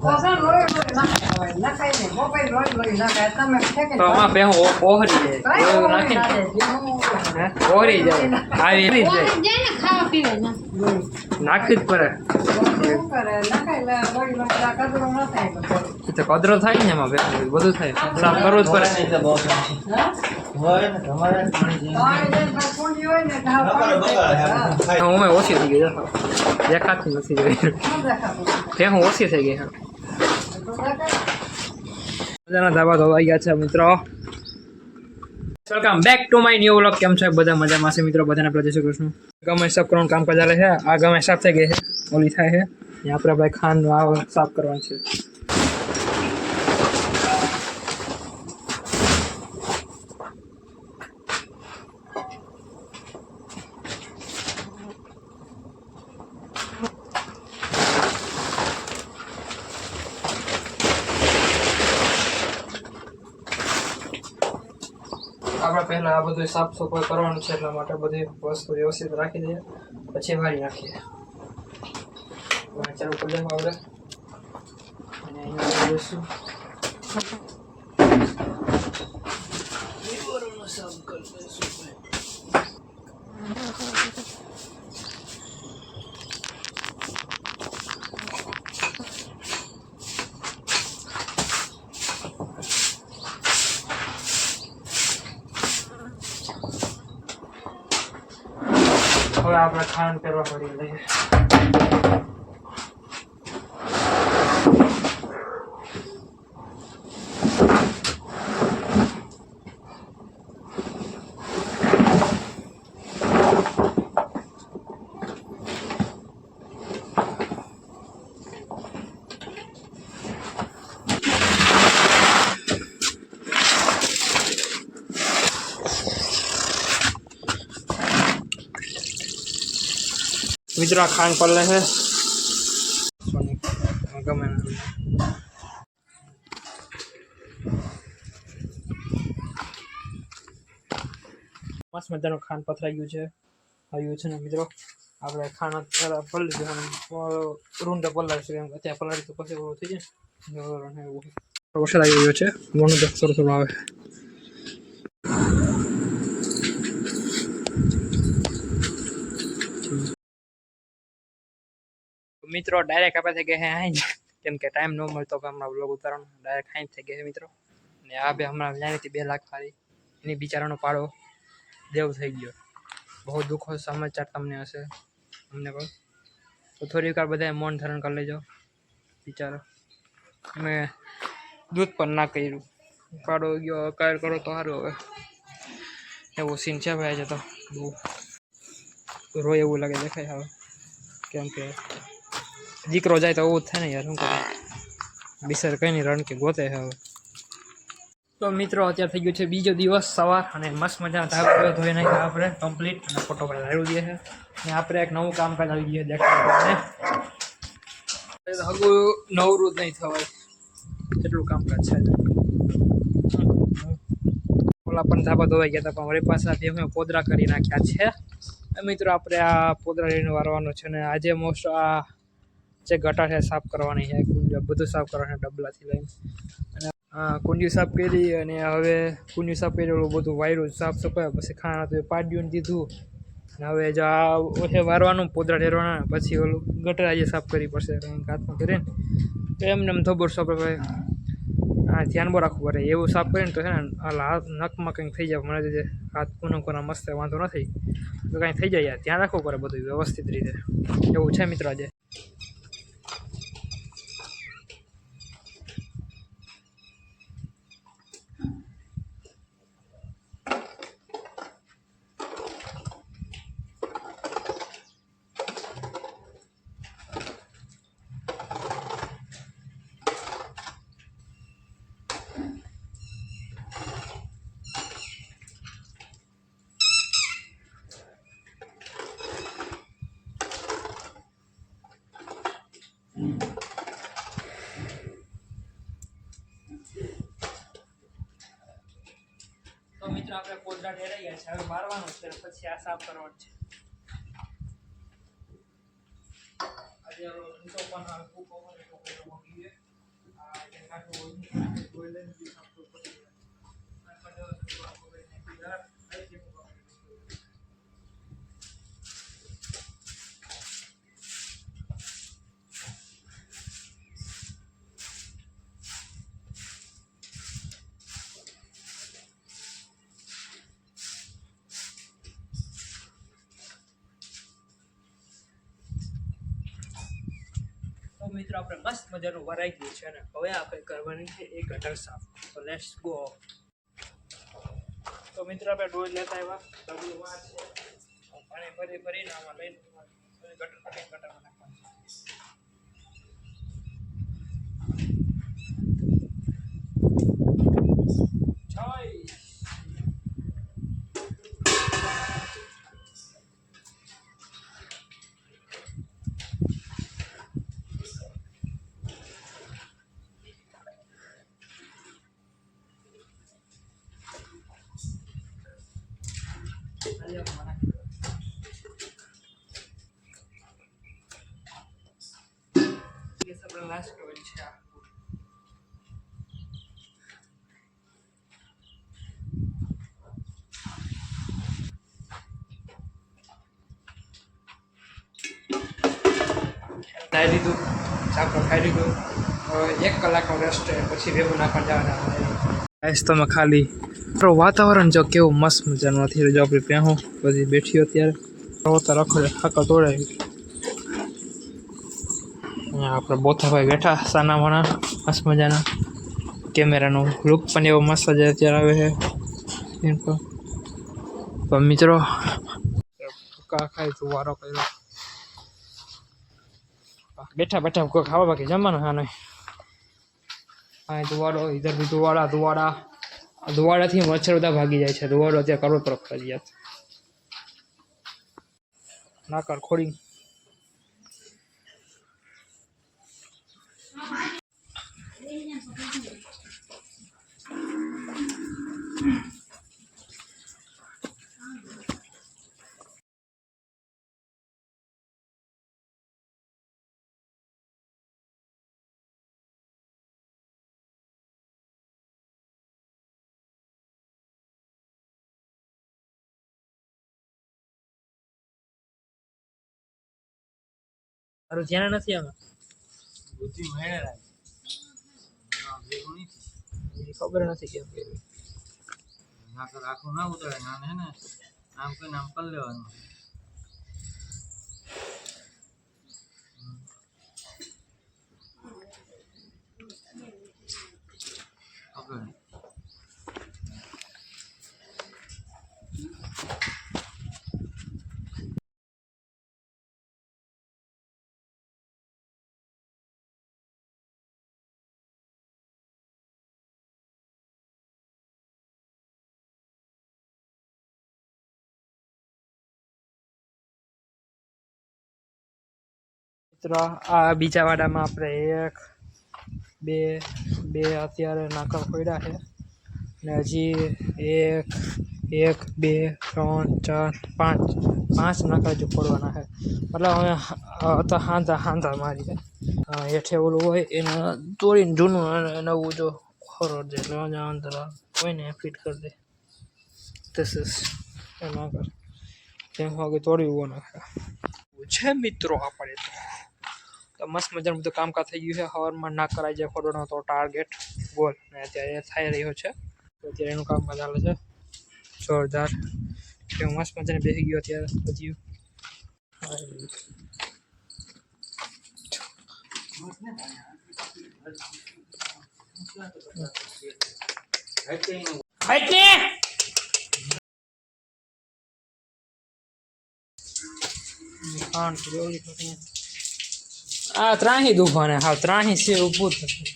કોસા લોહી લોહી નાખાય હવે. નાખાય નહીં. બપોરે લોહી લોહી નાખાય. તમે ફેંકી તો આમાં બે હું જાય કાંઈ એવું લોહી નાખીને ના જાય. જેવું જાય આવી જ જાય જાય ને ખાવા પીવા ના નાખવી જ પડે કદરો થાય ને એમાં બધું થાય. સાફ કરવું જ પડે. હું ઓછી થઈ ગઈ દેખાતી નથી જોઈ. ન તે હું ઓછી થઈ ગઈ હા. બધાના ધાબા ધોવાઈ ગયા છે મિત્રો. Welcome back to my new vlog કેમ છે? બધા મજામાં છે મિત્રો? બધાને આપણે જય શ્રી કૃષ્ણ. ગમે સાફ કરવાનું કામ ચાલે છે. આ ગમે સાફ થઈ ગઈ છે. ઓલી થાય છે. આપણે ભાઈ ખાંડનું આ સાફ કરવાનું છે. પહેલા આ બધું સાફ સફાઈ કરવાનું છે એટલા માટે બધી વસ્તુ વ્યવસ્થિત રાખી દઈએ. પછી વાળી નાખીએ. ચાલુ કરી આવડે. અને અહીંયા હવે આપણે ખાંડ કરવા પડી મિત્રો, આ ખાંડ પડે છે. ગમે મસ્ત મજાનું ખાંડ પથરાઈ ગયું છે. આવ્યું છે ને, મિત્રો? આપણે પહેલાં પલળી દેવાનું રૂંડ પલાળી છે. કેમ અત્યારે પલાળી તો પછી એવું થઈ જાય ઓછા લાગી ગયો છે. મોનું દસ થોડું થોડું આવે. મિત્રો ડાયરેક્ટ આપણે થઈ ગયા હાઈ કેમ કે ટાઈમ ન મળતો હમણાં બ્લોગ ઉતારવાનો. ડાયરેક્ટ હાઈ થઈ ગયા મિત્રો. ને આ બે હમણાં જાણીતી બે લાખ વાળી. એની બિચારાનો પાડો દેવ થઈ ગયો. બહુ દુઃખો સમાચાર તમને હશે. અમને પણ. તો થોડીક વાર બધાએ મૌન ધારણ કરી લેજો. બિચારો. અમે દૂધ પણ ના કર્યું. પાડો ગયો અકાર કરો તો સારું હવે. એવો સીન છે ભાઈ છે તો. બહુ રોય એવું લાગે દેખાય હવે. કેમ કે દીકરો જાય તો એવું થાય ને યાર, શું કરે બિસર કઈ નહીં રણ કે ગોતે હવે. તો મિત્રો, અત્યારે થઈ ગયો છે બીજો દિવસ સવાર અને મસ્ત મજાના ધાબા ધોઈ નાખ્યા આપણે કમ્પ્લીટ અને ફોટો ભાઈ લાવી દઈએ છે. અને આપણે એક નવું કામકાજ આવી ગયું દેખાડવા હગુ નવરું જ નહીં થવાય. એટલું કામકાજ છે ઓલા પણ ધાબા ધોવાઈ ગયા હતા, પણ વળી પાછા અમે મેં પોદરા કરી નાખ્યા છે. મિત્રો, આપણે આ પોદરા લઈને વારવાનું છે ને આજે મોસ્ટ આ જે ગટા છે સાફ કરવાની છે, કુંજો, બધું સાફ કરવાનું ડબલાથી લઈને. અને કુંજી સાફ કરી અને હવે કુંજી સાફ કરી ઓલું બધું વાયરું સાફ સફાઈ, પછી ખાણા હતું પાડ્યું દીધું. અને હવે જો આ ઓછે વારવાનું, પોદરા ઠેરવાના પછી ઓલું ગટર આજે સાફ કરવી પડશે. કંઈક હાથમાં કરીને તો એમને એમ થબર સાફ હા ધ્યાન બહુ રાખવું પડે. એવું સાફ કરીને તો છે ને હાથ નખમાં કંઈક થઈ જાય. મને જે હાથ પૂનમ કોના મસ્ત વાંધો નથી. તો કાંઈ થઈ જાય યાર. ધ્યાન રાખવું પડે બધું વ્યવસ્થિત રીતે. એવું છે મિત્રો આજે? આપણે પોદરા ઢેરાઈ ગયા છે. હવે મારવાનું છે, પછી આ સાફ કરવાનું છે. આજે ઊંચો પણ આ ફૂકો કરે તો પેલો મૂકી દે આ જે કાંટો મિત્રો, આપણે મસ્ત મજાનું વરાઈ ગયું છે અને હવે આપણે કરવાની છે એ ગટર સાફ. તો લેટ્સ ગો તો મિત્રો, આપણે ડોઝ લેતા આવ્યા. ડબલમાં છે. પાણી ભરી ભરીને આમાં લઈને ગટર કટીને ગટરમાં નાખવાનું. છાઈ Ini sebelas kewenca. ખાઈ લીધું ચાપડો ખાઈ લીધું. એક કલાકનો રેસ્ટ પછી ભેગું નાખવા જવાના ગાઈસ તમે ખાલી આપણું વાતાવરણ જો કેવું મસ્ત મજાનું નથી જો આપણે પહેવું બધી બેઠી અત્યારે. તો રખડે હાકા તોડાય અહીંયા આપણે બોથાભાઈ બેઠા સાના માના મસ્ત મજાના. કેમેરાનું લુક પણ એવો મસ્ત જ અત્યારે આવે છે. પણ મિત્રો ખાઈ તું વારો કર્યો. બેઠા બેઠા કોઈ ખાવા બાકી જમવાનું હા નહીં હા દુવાડો ઇધર ભી દુવાડા દુવાડા આ મચ્છર બધા ભાગી જાય છે. ધુવાડો અત્યારે જાય ના કર ખોડી તારું ધ્યાન નથી આમાં બુદ્ધિ મળે ખબર નથી કેમ કર્યું ના કર આખું ના ઉતરે નાને હે ને આમ કરીને નામ કરી લેવાનું. ઓકે મિત્રો, આ બીજા વાડામાં આપણે એક, બે બે અત્યારે નાકર ખોડ્યા છે. ને હજી એક એક, બે, ત્રણ, ચાર, પાંચ પાંચ નાકા જો ફોડવાના છે. મતલબ અમે હતા હાંધા હાંધા મારી છે હેઠે ઓલું હોય, એને તોડીને જૂનું નવું જો ખોરો દે અંદર કોઈને ફિટ કરી દે. ધીસ ઇઝ એના કર તેમ વાગે તોડી ઊભો નાખે છે મિત્રો આપણે તો. તો મસ્ત મજાનું બધું કામકાજ થઈ ગયું છે. હવારમાં ના કરાઈ જાય ખોડવાનો તો ટાર્ગેટ ગોલ ને અત્યારે થઈ રહ્યો છે. અત્યારે એનું કામકાજ ચાલે છે. જોરદાર. મસ્ત મજાને બેસી ગયો અત્યારે હજી આ ત્રાહી દુભાને હા ત્રાહી છે ઊભું થશે